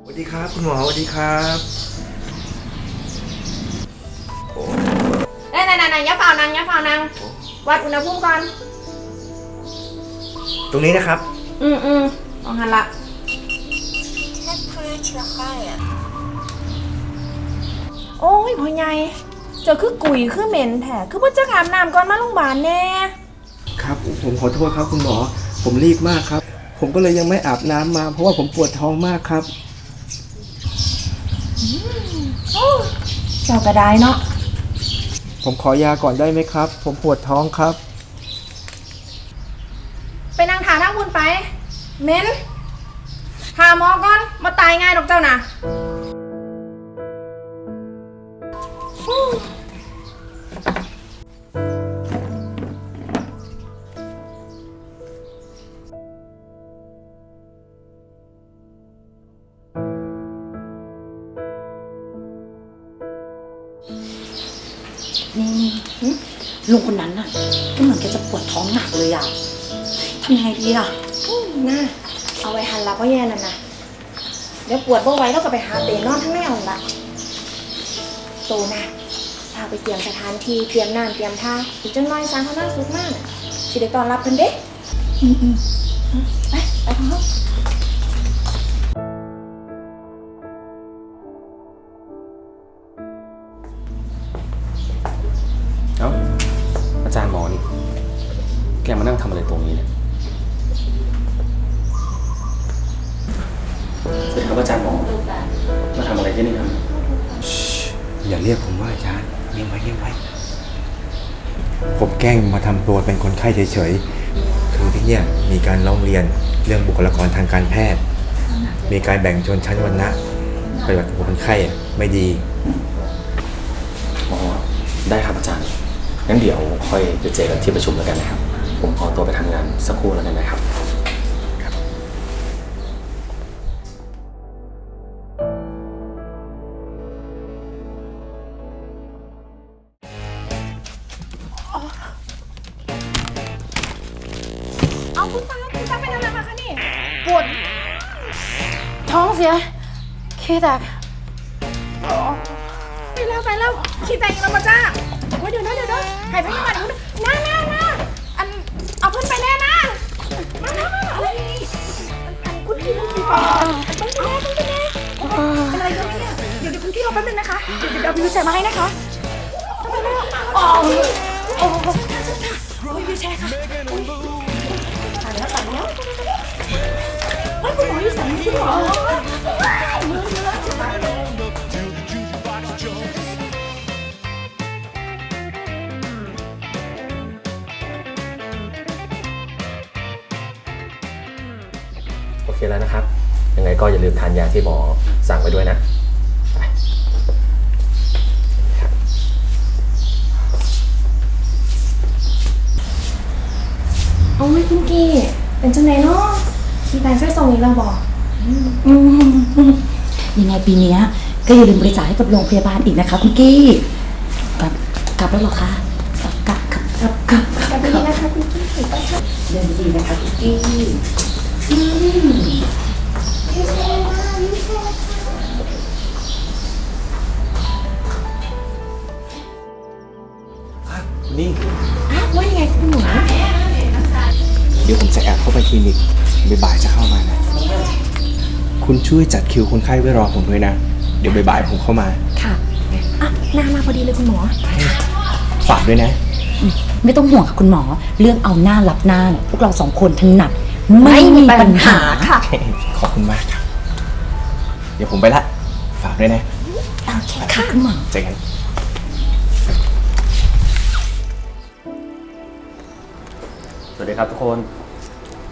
สวัสดีครับ คุณหมอสวัสดีครับนั่นนั่นนั่นอย่าเฝ้านางอย่าเฝ้านางวัดอุณหภูมิก่อน ตรงนี้นะครับ อืมอืมมองหันละโอ้ ยพ่อใหญ่เจอคือกุยคือเหม็นแท้คือพ่อจะอาบน้ำก่อนมาโรงพยาบาลแน่ครับผมขอโทษครับคุณหมอ ผมรีบมากครับ ผมก็เลยยังไม่อาบน้ำมา เพราะว่าผมปวดท้องมากครับเจ้าก็ได้เนาะผมขอยาก่อนได้ไหมครับ ผมปวดท้องครับ ไปนั่งถาทั้งคุณไปเหม็นหาหมอก่อนมาตายง่ายดอกเจ้าน่ะ นี่ลุงคนนั้นน่ะก็เหมือนแกจะปวดท้องหนักเลยอะทำยังไงดีอะน่าเอาไว้หันละพ่อแย่นั่นนะเดี๋ยวปวดบ่ไหวแล้วก็ไปหาเตนอนทั้งแนวนั่นละโตนะพาไปเตรียมสถานที่เตรียมน้ำเตรียมท่าอีกจังน้อยสร้างเขาน่าสุขมากน่ะสิได้ต้อนรับเพิ่นเด้อืมอืมไปไปของเขา จารย์หมอนี่ แกมานั่งทำอะไรตรงนี้เนี่ยสวัสดีครับอาจารย์หมอ มาทำอะไรที่นี่ครับ อย่าเรียกผมว่าอาจารย์เงียบไว้เงียบไว้ ผมแกล้งมาทำตัวเป็นคนไข้เฉยๆ คือที่เนี่ยมีการร้องเรียนเรื่องบุคลากรทางการแพทย์ มีการแบ่งชนชั้นวรรณะปฏิบัติกับคนไข้อะไม่ดี อ๋อ ได้ครับอาจารย์ งั้นเดี๋ยวค่อยไปเจอกันที่ประชุมแล้วกันนะครับ ผมขอตัวไปทำงานสักครู่แล้วกันนะครับ เอาคุณตาคุณตาเป็นอะไรมาคะนี่ ปวด ท้องเสียขี้แตกอ๋อไปแล้วไปแล้ว ขี้แตกอีกแล้วมาจ้า โอ้ยเดี๋ยวนะเดี๋ยวนะหายไปยังไงน้าน้าน้าอันเอาเพื่อนไปแน่นะมาน้ามาอะไรนี่อันคุณพี่คุณพี่ต้องไปแน่ต้องไปแน่เป็นอะไรกันเนี่ยเดี๋ยวเดี๋ยวคุณพี่รอแป๊บนึงนะคะเดี๋ยวเดี๋ยวเอาวิวแชร์มาให้นะคะไปแล้วอ๋อโอ้โหจ้าจ้าจ้าโอ้ยวิวแชร์ค่ะอ้ยตายแล้วตายแล้วเฮ้ยคุณหมออยู่ไหนคุณหมอ เคแล้วนะครับ ยังไงก็อย่าลืมทานยาที่หมอสั่งไว้ด้วยนะไปครับเอาไม่คุณกี้ เป็นจังไหนเนาะขี้ตายไฟส่งอีกแล้วบอกอืมยังไงปีเนี้ยก็อย่าลืมบริจาคให้กับโรงพยาบาลอีกนะคะคุณกี้กลับกลับแล้วเหรอคะกลับกลับกลับกลับกลับกลับไปดีนะคะคุณกี้ไปค่ะเดินดีๆนะคะคุณกี้อืม นี่อ้าวว่ายังไงคุณหมอเดี๋ยวผมจะแอบเข้าไปคลินิกบ่ายๆจะเข้ามานะ คุณช่วยจัดคิวคนไข้ไว้รอผมด้วยนะ เดี๋ยวบ่ายๆผมเข้ามาค่ะอะหน้ามาพอดีเลยคุณหมอ ฝากด้วยนะ ไม่ต้องห่วงค่ะคุณหมอ เรื่องเอาหน้ารับหน้าเนี่ยพวกเราสองคนถนัด ไม่มีปัญหาค่ะ ขอบคุณมากครับ เดี๋ยวผมไปละ ฝากด้วยนะ โอเคค่ะคุณหมอเจอกันสวัสดีครับทุกคน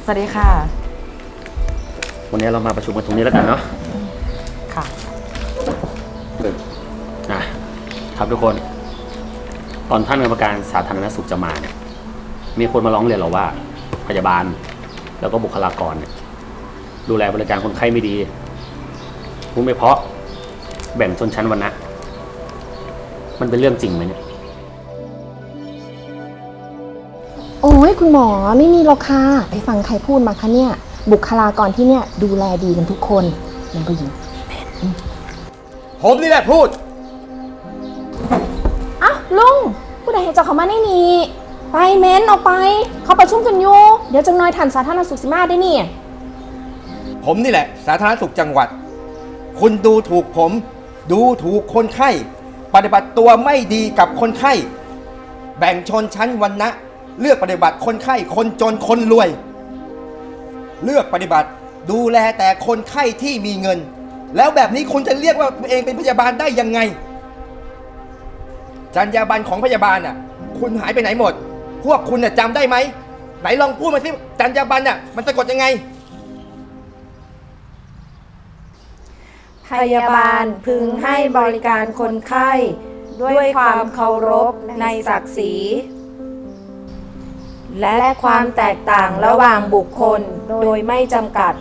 สวัสดีค่ะ วันนี้เรามาประชุมกันตรงนี้แล้วกันเนาะ ค่ะอะ ครับทุกคน ตอนท่านกรรมการสาธารณสุขจะมาเนี่ย มีคนมาร้องเรียนเราว่า พยาบาล แล้วก็บุคลากรเนี่ยดูแลบริการคนไข้ไม่ดีพูดไม่เพราะ แบ่งชนชั้นวรรณะมันเป็นเรื่องจริงไหมเนี่ย โอ้ยคุณหมอไม่มีหรอกค่ะไปฟังใครพูดมาคะเนี่ย บุคลากรที่เนี่ยดูแลดีกันทุกคนแม่ผู้หญิงผมนี่แหละพูด อ้าวลุงผู้ใดเห็นเจะเขามาในนี้ ไปเม้นออกไป เขาประชุมกันอยู่ เดี๋ยวจังน้อยทันสาธารณสุขสิมาได้นี่ ผมนี่แหละ สาธารณสุขจังหวัด คุณดูถูกผม ดูถูกคนไข้ ปฏิบัติตัวไม่ดีกับคนไข้ แบ่งชนชั้นวันนะเลือกปฏิบัติคนไข้ คนจนคนรวย เลือกปฏิบัติดูแลแต่คนไข้ที่มีเงิน แล้วแบบนี้คุณจะเรียกว่าตัวเองเป็นพยาบาลได้ยังไง จรรยาบรรณของพยาบาลน่ะ คุณหายไปไหนหมด พวกคุณน่ะจำได้ไหม ไหนลองพูดมาสิจรรยาบรรณน่ะมันสะกดยังไง พยาบาลพึงให้บริการคนไข้ ด้วยความเคารพในศักดิ์ศรี และความแตกต่างระหว่างบุคคลโดยไม่จำกัด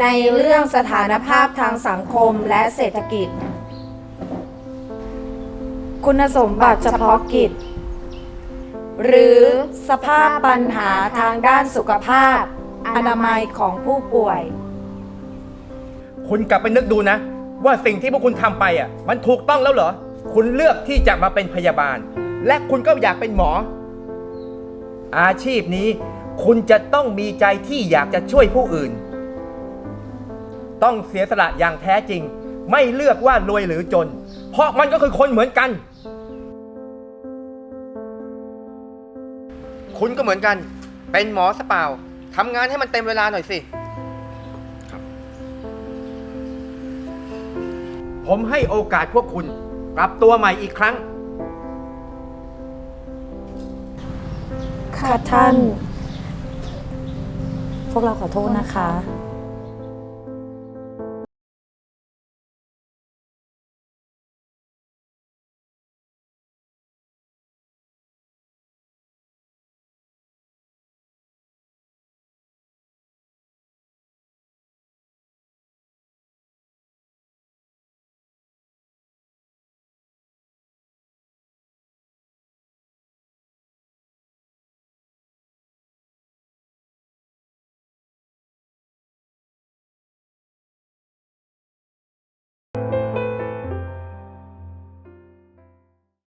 ในเรื่องสถานภาพทางสังคมและเศรษฐกิจ คุณสมบัติเฉพาะกิจ หรือสภาพปัญหาทางด้านสุขภาพ อนามัยของผู้ป่วย คุณกลับไปนึกดูนะ ว่าสิ่งที่พวกคุณทำไปอะมันถูกต้องแล้วเหรอ คุณเลือกที่จะมาเป็นพยาบาล และคุณก็อยากเป็นหมอ อาชีพนี้ คุณจะต้องมีใจที่อยากจะช่วยผู้อื่น ต้องเสียสละอย่างแท้จริง ไม่เลือกว่ารวยหรือจน เพราะมันก็คือคนเหมือนกัน คุณก็เหมือนกัน เป็นหมอสเปล่าทำงานให้มันเต็มเวลาหน่อยสิ ผมให้โอกาสพวกคุณ ปรับตัวใหม่อีกครั้ง ค่ะท่าน พวกเราขอโทษนะคะ